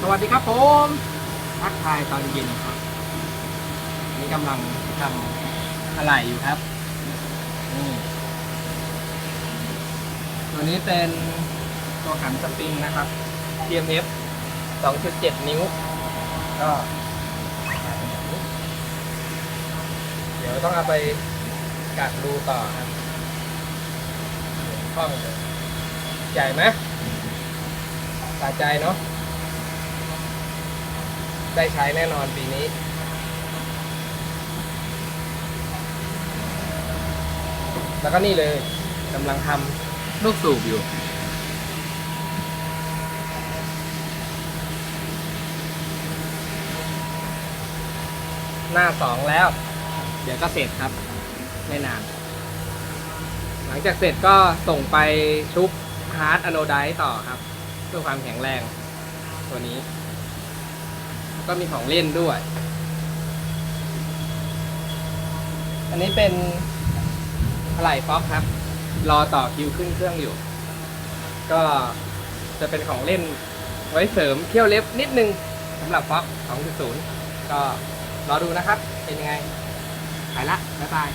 สวัสดีครับผมทักทายตอนเย็นครับนี่กำลังทำอะไรอยู่ครับนี่ตัวนี้เป็นตัวขันสปริงนะครับ TMF 2.7 นิ้ว ก็เดี๋ยวต้องเอาไปกัดดูต่อครับคล่องใหญ่ไหมสะใจเนาะ ได้ใช้แน่นอนปีนี้ แล้วก็นี่เลยกำลังทำลูกสูบอยู่หน้าสองแล้ว เดี๋ยวก็เสร็จครับ ไม่นาน หลังจากเสร็จก็ส่งไปชุบฮาร์ดอะโนไดต่อครับ เพื่อความแข็งแรง ตัวนี้ ก็มีของเล่นด้วย อันนี้เป็นอะไหล่ฟ็อกครับ รอต่อคิวขึ้นเครื่องอยู่ ก็จะเป็นของเล่นไว้เสริมเที่ยวเล็บนิดนึงสำหรับฟ็อก2.0 ก็รอดูนะครับ เป็นยังไง ไปละ บ๊ายบาย